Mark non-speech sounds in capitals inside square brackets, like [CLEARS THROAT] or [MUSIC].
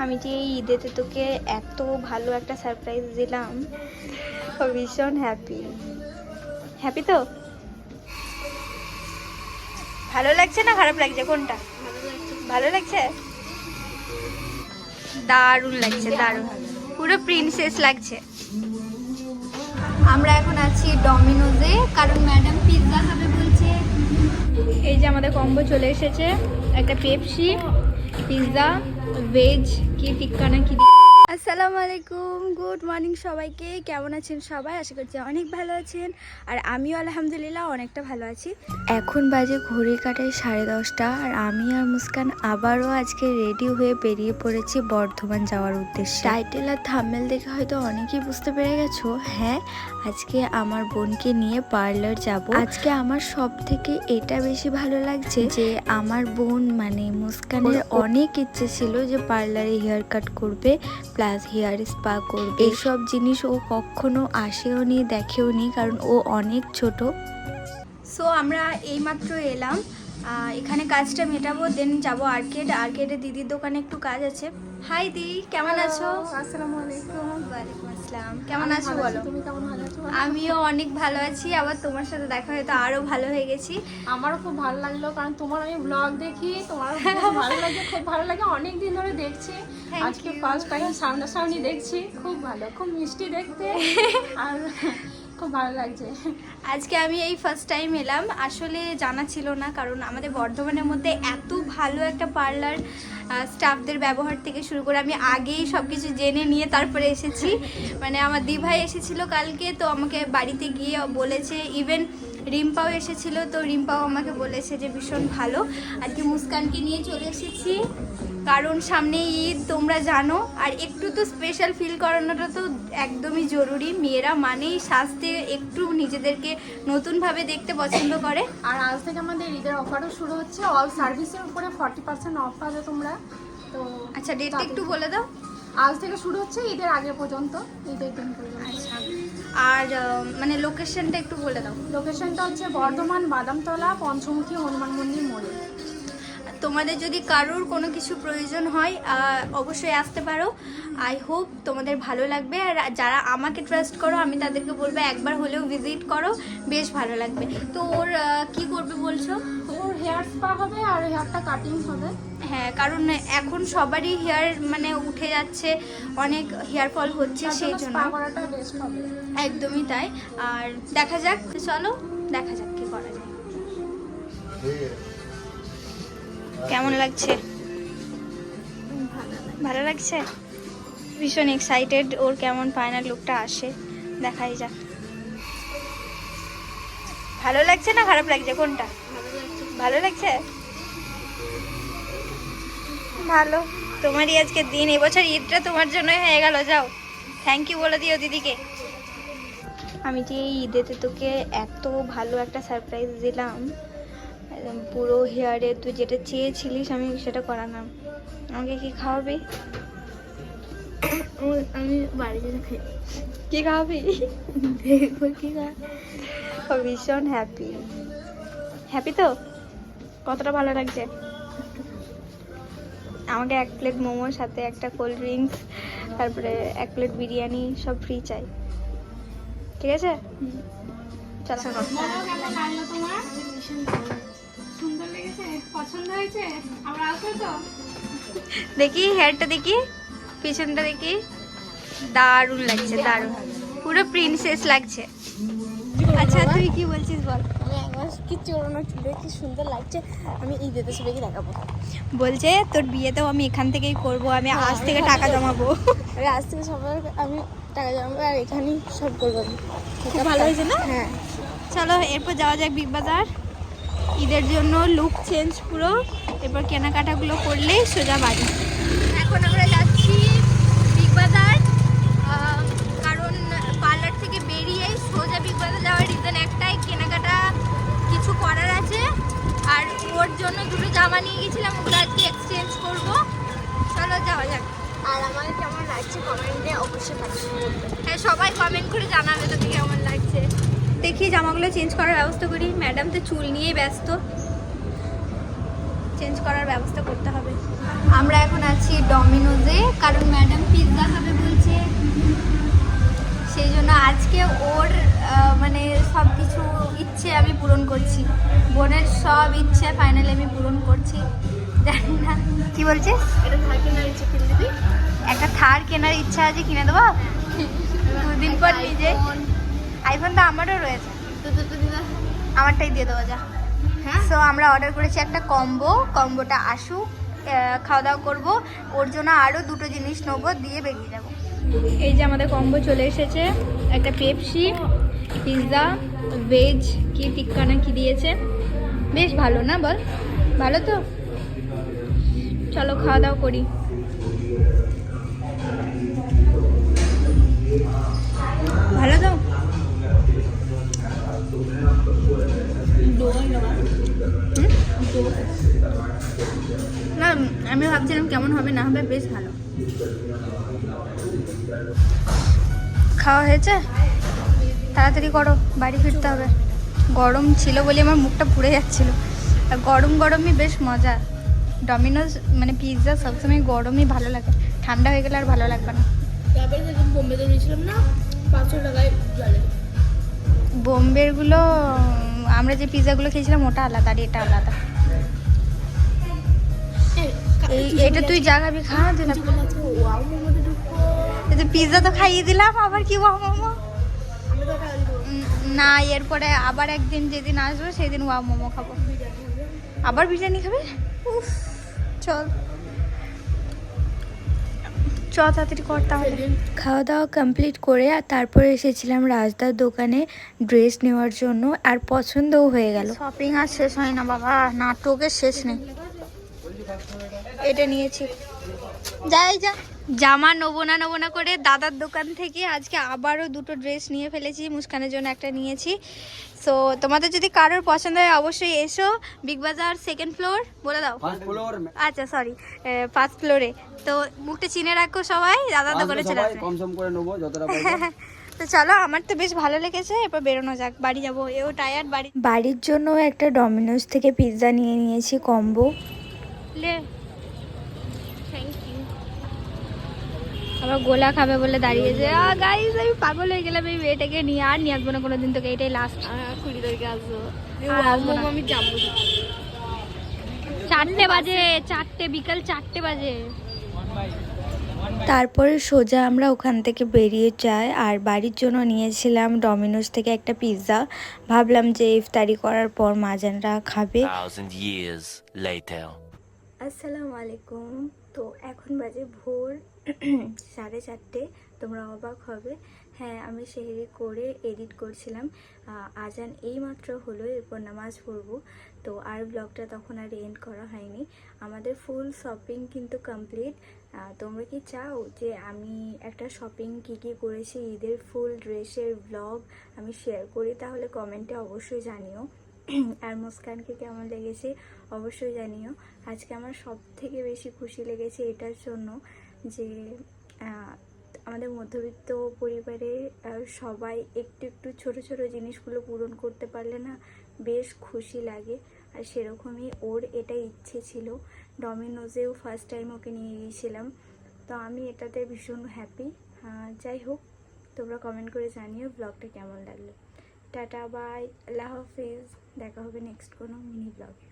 আমি যে এই ঈদেতে তোকে এত ভালো একটা সারপ্রাইজ দিলাম ভীষণ হ্যাপি হ্যাপি তো? ভালো লাগছে না খারাপ লাগছে? কোনটা? ভালো লাগছে? দারুণ লাগছে, দারুণ। পুরো প্রিন্সেস লাগছে। আমরা এখন আছি ডমিনোজে কারণ ম্যাডাম পিৎজা খাবে বলছে। এই যে আমাদের কম্বো চলে এসেছে, একটা পেপসি পিৎজা ভেজ কি টিক্কা না কি আসসালামু আলাইকুম গুড মর্নিং সবাইকে। কেমন আছেন সবাই? আশা করছি অনেক ভালো আছেন। আর আমিও আলহামদুলিল্লাহ অনেকটা ভালো আছি। এখন বাজে ঘড়ি কাটায় সাড়ে দশটা আর আমি আর মুস্কান আবারও আজকে রেডি হয়ে বেরিয়ে পড়েছি বর্ধমান যাওয়ার উদ্দেশ্যে। টাইটেল আর থাম্বেল দেখে হয়তো অনেকেই বুঝতে পেরে গেছো। হ্যাঁ আজকে আমার বোনকে নিয়ে পার্লার যাব। আজকে আমার সব থেকে এটা বেশি ভালো লাগছে যে আমার বোন মানে মুস্কানের অনেক ইচ্ছে ছিল যে পার্লারে হেয়ার কাট করবে প্লাস হেয়ার স্পা করবে। এইসব জিনিস ও কখনো আসেও নি, দেখেও নি, কারণ ও অনেক ছোট। সো আমরা এইমাত্র এলাম। এখানে কাজটা মেটাবো দেন যাব আর্কেড আর্কেডে দিদির দোকানে একটু কাজ আছে। হাই দি কেমন আছো? আসসালামু আলাইকুম। ওয়ালাইকুম আসসালাম। কেমন আছো বলো? তুমি কেমন ভালো আছো আমিও অনেক ভালো আছি। আবার তোমার সাথে দেখা হয়ে তো আরও ভালো হয়ে গেছি। আমারও খুব ভালো লাগল কারণ তোমার আমি ব্লগ দেখি তোমার [LAUGHS] ভালো লাগে খুব ভালো লাগে। অনেক দিন ধরে দেখছি। আজকে ফার্স্ট টাইম সামনাসামনি দেখছি। খুব ভালো খুব মিষ্টি দেখতে। [LAUGHS] আর খুব ভালো লাগছে। আজকে আমি এই ফার্স্ট টাইম এলাম। আসলে জানা ছিল না কারণ আমাদের বর্ধমানের মধ্যে এত ভালো একটা পার্লার স্টাফদের ব্যবহার থেকে শুরু করে আমি আগেই সব কিছু জেনে নিয়ে তারপরে এসেছি। [LAUGHS] মানে আমার দিভাই এসেছিল কালকে তো আমাকে বাড়িতে গিয়ে বলেছে ইভেন রিম্পাও এসেছিল তো রিম্পাও আমাকে বলেছে যে ভীষণ ভালো। আজকে মুস্কানকে নিয়ে চলে এসেছি। কারণ সামনে ঈদ তোমরা জানো। আর একটু তো স্পেশাল ফিল করানোটা তো একদমই জরুরি। মেয়েরা মানেই সাজতে একটু নিজেদেরকে নতুনভাবে দেখতে পছন্দ করে। আর আজ থেকে আমাদের ঈদের অফারও শুরু হচ্ছে। অল সার্ভিসের উপরে ফর্টি পার্সেন্ট অফ পাবে তোমরা। তো আচ্ছা ডেটটা একটু বলে দাও। আজ থেকে শুরু হচ্ছে ঈদের আগে পর্যন্ত। ঈদের দিন পর্যন্ত। আচ্ছা। আর মানে লোকেশনটা একটু বলে দাও। লোকেশনটা হচ্ছে বর্ধমান বাদামতলা পঞ্চমুখী হনুমান মন্দির মোড়ে তোমাদের যদি কারোর কোনো কিছু প্রয়োজন হয় অবশ্যই আসতে পারো। আই হোপ তোমাদের ভালো লাগবে। আর যারা আমাকে ট্রাস্ট করো আমি তাদেরকে বলব একবার হলেও ভিজিট করো। বেশ ভালো লাগবে। তো ওর কি করবে বলছো? হেয়ার স্পা হবে আর হেয়ারটা কাটিং হবে। হ্যাঁ কারণ এখন সবারই হেয়ার মানে উঠে যাচ্ছে অনেক হেয়ার ফল হচ্ছে সেই জন্য একদমই তাই। আর দেখা যাক চলো দেখা যাক কি করা যায়। কেমন লাগছে? ভালো লাগছে? ভীষণ এক্সাইটেড ওর কেমন ফাইনাল লুকটা আসে। দেখাই যাক। ভালো লাগছে না খারাপ লাগছে? কোনটা? ভালো লাগছে? ভালো। তোমারই আজকে দিন এবছর ঈদটা তোমার জন্যই হয়ে গেল যাও। থ্যাংক ইউ বলে দিও দিদিকে। আমি যে এই ঈদেতে তোকে এত ভালো একটা সারপ্রাইজ দিলাম একদম পুরো হেয়ারে তুই যেটা চেয়েছিলিস আমি সেটা করালাম। আমাকে কি খাওয়াবি? আমি বাড়িতে খাই। কি খাওয়াবি? দেখব কি ও ভীষণ হ্যাপি হ্যাপি তো? কতটা ভালো লাগছে? আমাকে এক প্লেট মোমোর সাথে একটা কোল্ড ড্রিঙ্কস তারপরে এক প্লেট বিরিয়ানি সব ফ্রি চাই। ঠিক আছে? চলো। কেমন লাগল তোমার। সুন্দর লেগেছে পছন্দ হয়েছে আমরা আসবে তো? দেখি হেয়ারটা দেখি পিছনটা দেখি। দারুণ লাগছে দারুণ। পুরো প্রিন্সেস লাগছে। আচ্ছা তুই কি বলছিস বল? কি চোরানো চুলে কি সুন্দর লাগছে আমি ঈদেতে সবাইকে দেখাবো। বলছে তোর বিয়েতেও আমি এখান থেকেই করব আমি আজ থেকে টাকা জমাবো। আমি আজ থেকে সবার আমি টাকা জমাবো আর এখানেই সব করব আমি। ভালো হয়েছে না? হ্যাঁ। চলো এরপর যাওয়া যাক বিগ বাজার। ঈদের জন্য লুক চেঞ্জ পুরো। এরপর কেনাকাটাগুলো করলেই সোজা বাড়ি। এখন আমরা যাচ্ছি বিগ বাজার কারণ পার্লার থেকে বেরিয়ে সোজা বিগ বাজার যাওয়ার রিজন একটাই কেনাকাটা কিছু করার আছে। আর ওর জন্য দুটো জামা নিয়ে গেছিলাম ওগুলো আজকে এক্সচেঞ্জ করব। চলো যাওয়া যাক। আর আমার কেমন লাগছে কমেন্টে অবশ্যই হ্যাঁ সবাই কমেন্ট করে জানাবে তোকে কেমন লাগছে। দেখি জামাগুলো চেঞ্জ করার ব্যবস্থা করি। ম্যাডাম তো চুল নিয়েই ব্যস্ত। চেঞ্জ করার ব্যবস্থা করতে হবে। আমরা এখন আছি ডমিনোজে কারণ ম্যাডাম পিৎজা খাবে পূরণ করছি। বোনের সব ইচ্ছে ফাইনালি আমি পূরণ করছি। জানি না। কি বলছিস এটা থাকে না নিচে কিনে দিবি? একটা থার কেনার ইচ্ছা আছে কিনে দেবো? দুদিন পর নিজে আইফোন তো আমারও রয়েছে। আমারটাই দিয়ে দেবো যা। হ্যাঁ? সো আমরা অর্ডার করেছি একটা কম্বো কম্বোটা আসুক খাওয়া দাওয়া করব। ওর জন্য আরও দুটো জিনিস নেব দিয়ে বেরিয়ে যাব। এই যে আমাদের কম্বো চলে এসেছে। একটা পেপসি পিৎজা ভেজ কি টিক্কা না কি দিয়েছে? বেশ ভালো না বল? ভালো তো? চলো খাওয়া দাওয়া করি। ভালো তো? আমি ভাবছিলাম কেমন হবে, না হবে, বেশ ভালো। খাওয়া হয়েছে? তাড়াতাড়ি করো বাড়ি ফিরতে হবে। গরম ছিল বলে আমার মুখটা পুড়ে যাচ্ছিল। আর গরম গরমই বেশ মজা। ডমিনোজ মানে পিৎজা সবসময় গরমই ভালো লাগে। ঠান্ডা হয়ে গেলে আর ভালো লাগবে না। বোম্বেতে গিয়েছিলাম না পাঁচশো টাকায় জলে। বোম্বেরগুলো আমরা যে পিৎজাগুলো খেয়েছিলাম ওটা আলাদা আর এটা আলাদা এই এটা তুই যা খাবি খা দিলাম ওয়াও পিৎজা তো খাইয়ে দিলাম আবার কি ওয়া না এরপরে আবার একদিন যেদিন আসবে সেদিন ওয়া মোমো খাব। আবার বিরিয়ানি খাবে? উফ, চল। চ তাড়াতাড়ি কর তাহলে। খাওয়া দাওয়া কমপ্লিট করে আর তারপরে এসেছিলাম রাজদার দোকানে ড্রেস নেওয়ার জন্য আর পছন্দও হয়ে গেল। শপিং আর শেষ হয় না বাবা নাটকের শেষ নেই। এটা নিয়েছি। যাই যা। জামা নেব না নেব না করে দাদার দোকান থেকে আজকে আবারও দুটো ড্রেস নিয়ে ফেলেছি মুস্কানের জন্য একটা নিয়েছি। সো তোমাদের যদি কারোর পছন্দ হয় অবশ্যই এসো বিগ বাজার সেকেন্ড ফ্লোর বলে দাও। আচ্ছা সরি ফার্স্ট ফ্লোরে তো মুখটা চিনে রাখো সবাই দাদার দোকানে চলে আসবে। কম করে নেব যতটা [LAUGHS] তো চলো আমার তো বেশ ভালো লেগেছে এরপর বেরোনো যাক বাড়ি যাব। এও টায়ার্ড বাড়ি বাড়ির জন্য একটা ডমিনোজ থেকে পিৎজা নিয়ে নিয়েছি কম্বো লে। আবার গোলা খাবে বলে দাঁড়িয়েছে আ গাইস আমি পাগল হয়ে গেলাম এই মেয়েটাকে নিয়ে আর নিয়ে আসব না কোনোদিন তোকে এটাই লাস্ট কুড়ি তারিখে আসব। আর আসব না। আমি যাব চারটে বাজে চারটে বিকাল চারটে বাজে। তারপরে সোজা আমরা ওখান থেকে বেরিয়ে যাই আর বাড়ির জন্য নিয়েছিলাম ডমিনোস থেকে একটা পিৎজা। ভাবলাম যে ইফতারি করার পর মাজানরা খাবে। Thousand years later. আসসালামু আলাইকুম। তো এখন বাজে ভোর [CLEARS THROAT] সাড়ে চারটে, তোমরা অবাক হবে। হ্যাঁ আমি সেহেরি করে এডিট করছিলাম। আজান এই মাত্র হলো, এরপর নামাজ পড়ব। তো আর ব্লগটা তখন আর এন্ড করা হয়নি। আমাদের ফুল শপিং কিন্তু কমপ্লিট তোমরা কি চাও যে আমি একটা শপিং কী কী করেছি, ঈদের ফুল ড্রেসের ব্লগ আমি শেয়ার করি? তাহলে কমেন্টে অবশ্যই জানিও। [CLEARS THROAT] আর মুস্কানকে কেমন লেগেছে অবশ্যই জানিও। আজকে আমার সব থেকে বেশি খুশি লেগেছে এটার জন্য যে আমাদের মধ্যবিত্ত পরিবারে সবাই একটু একটু ছোট ছোট জিনিসগুলো পূরণ করতে পারলে না বেশ খুশি লাগে। আর সেরকমই ওর এটা ইচ্ছে ছিল। ডমিনোজেও ফার্স্ট টাইম ওকে নিয়ে গিয়েছিলাম। তো আমি এটাতে ভীষণ হ্যাপি যাই হোক, তোমরা কমেন্ট করে জানিও ব্লগটা কেমন লাগল। টাটা বাই আল্লাহ হাফিজ। দেখা হবে নেক্সট কোনো মিনি ব্লগে